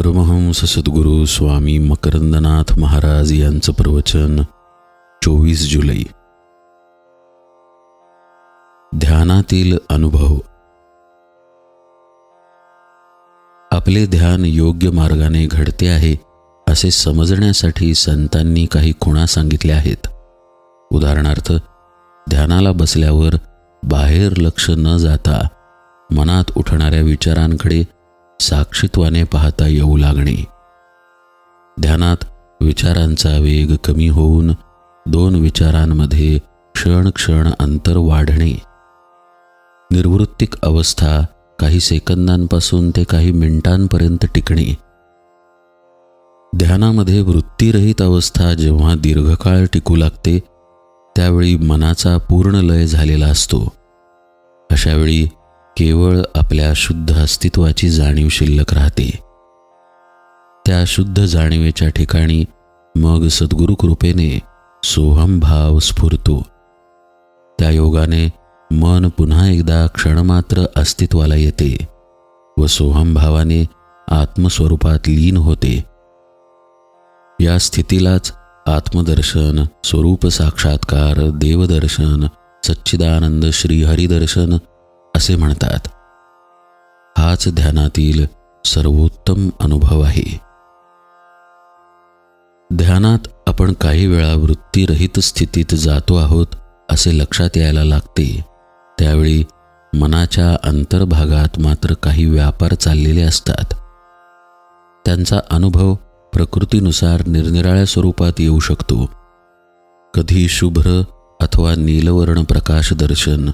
परमहंस सद्गुरू स्वामी मकरंदनाथ महाराज यांचं प्रवचन चोवीस जुलै. ध्यानातील अनुभव. आपले ध्यान योग्य मार्गाने घडते आहे असे समजण्यासाठी संतांनी काही खुणा सांगितल्या आहेत. उदाहरणार्थ ध्यानाला बसल्यावर बाहेर लक्ष न जाता मनात उठणाऱ्या विचारांकडे साक्षीत्वाने पाहता येऊ लागणे. ध्यानात विचारांचा वेग कमी होऊन दोन विचारांमध्ये क्षण क्षण अंतर वाढणे. निर्वृत्तिक अवस्था काही सेकंदांपासून ते काही मिनिटांपर्यंत टिकणे. ध्यानामध्ये वृत्तीरहित अवस्था जेव्हा दीर्घकाळ टिकू लागते त्यावेळी मनाचा पूर्ण लय झालेला असतो. अशावेळी केवळ आपल्या शुद्ध अस्तित्वाची जाणीव शिल्लक राहते. त्या शुद्ध जाणीवेच्या ठिकाणी मग सद्गुरु कृपेने सोहम भाव स्फुरतो. त्या योगाने मन पुन्हा एकदा क्षणमात्र अस्तित्वाला येते व सोहम भावाने आत्मस्वरूपात लीन होते. या स्थितीलाच आत्मदर्शन स्वरूप साक्षात्कार देवदर्शन सच्चिदानंद श्रीहरिदर्शन असे म्हणतात हाच ध्यानातील सर्वोत्तम अनुभव आहे. ध्यानात आपण काही वेळा वृत्तीरहित स्थितीत जातो आहोत असे लक्षात यायला लागते. त्यावेळी मनाच्या अंतर्भागात मात्र काही व्यापार चाललेले असतात. त्यांचा अनुभव प्रकृतीनुसार निरनिराळ्या स्वरूपात येऊ शकतो. कधी शुभ्र अथवा नीलवर्ण प्रकाश दर्शन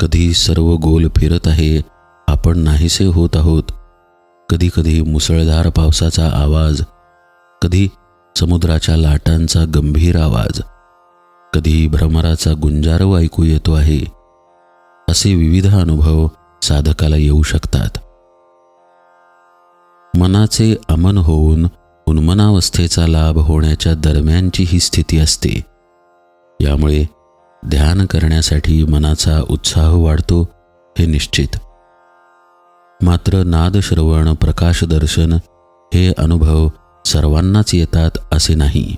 कधी सर्व गोल फिरत आहे आपण नाहीसे होत आहोत. कधी कधी मुसळधार पावसाचा आवाज कधी समुद्राच्या लाटांचा गंभीर आवाज कधी भ्रमराचा गुंजारव ऐकू येतो आहे. असे विविध अनुभव साधकाला येऊ शकतात. मनाचे अमन होऊन उन्मनावस्थेचा लाभ होण्याच्या दरम्यानची ही स्थिती असते. यामुळे ध्यान करण्यासाठी मनाचा उत्साह वाढतो हे निश्चित. मात्र नादश्रवण प्रकाशदर्शन हे अनुभव सर्वांनाच येतात असे नाही.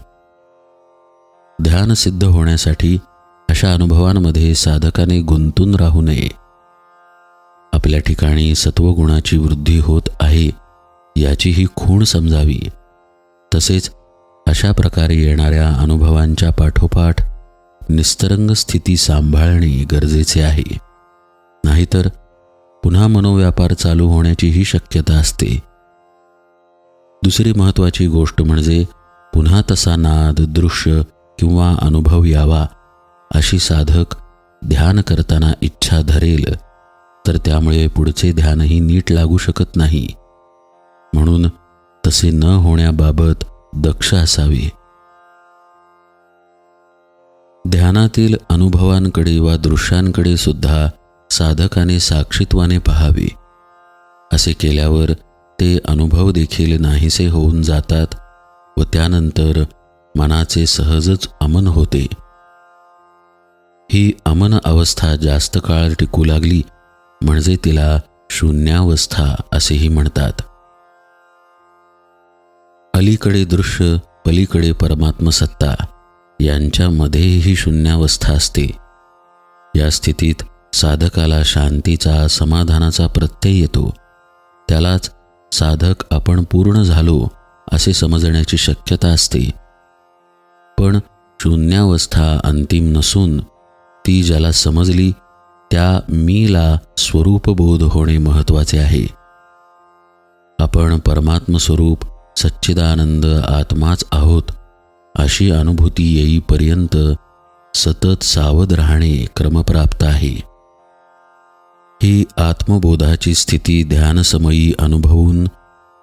ध्यान सिद्ध होण्यासाठी अशा अनुभवांमध्ये साधकाने गुंतून राहू नये. आपल्या ठिकाणी सत्वगुणाची वृद्धी होत आहे याची ही खूण समजावी. तसेच अशा प्रकारे येणाऱ्या अनुभवांच्या पाठोपाठ निस्तरंग स्थिती सांभाळणे गरजेचे आहे. नाहीतर पुन्हा मनोव्यापार चालू होण्याचीही शक्यता असते. दुसरी महत्त्वाची गोष्ट म्हणजे पुन्हा तसा नाद दृश्य किंवा अनुभव यावा अशी साधक ध्यान करताना इच्छा धरेल तर त्यामुळे पुढचे ध्यानही नीट लागू शकत नाही. म्हणून तसे न होण्याबाबत दक्ष असावे. ध्यानातील अनुभवांकडे वा दृश्यांकडे सुद्धा साधकाने साक्षित्वाने पहावे. असे केल्यावर ते अनुभव देखील नाहीसे होऊन जातात व त्यानंतर मनाचे सहजच अमन होते. ही अमन अवस्था जास्त काळ टिकू लागली म्हणजे तिला शून्यावस्था असेही म्हणतात. अलीकडे दृश्य पलीकडे परमात्मसत्ता. यांच्यामध्येही शून्यावस्था असते. या स्थितीत साधकाला शांतीचा समाधानाचा प्रत्यय येतो. त्यालाच साधक आपण पूर्ण झालो असे समजण्याची शक्यता असते. पण शून्यावस्था अंतिम नसून ती ज्याला समजली त्या मीला स्वरूपबोध होणे महत्त्वाचे आहे. आपण परमात्मस्वरूप सच्चिदानंद आत्माच आहोत अशी अनुभूती येईपर्यंत सतत सावध राहणे क्रमप्राप्त आहे. ही आत्मबोधाची स्थिती ध्यानसमयी अनुभवून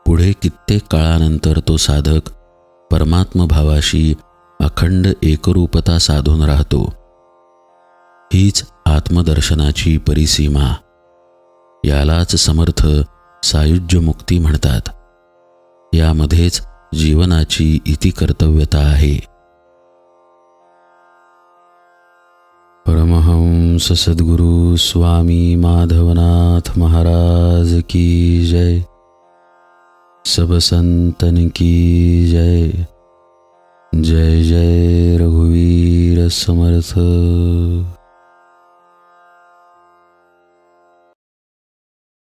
पुढे कित्येक काळानंतर तो साधक परमात्मभावाशी अखंड एकरूपता साधून राहतो. हीच आत्मदर्शनाची परिसीमा. यालाच समर्थ सायुज्य मुक्ती म्हणतात. यामध्येच जीवनाची इति कर्तव्यता आहे. परमहंस सद्गुरु स्वामी माधवनाथ महाराज की जय. सब संतन की जय. जय जय रघुवीर समर्थ.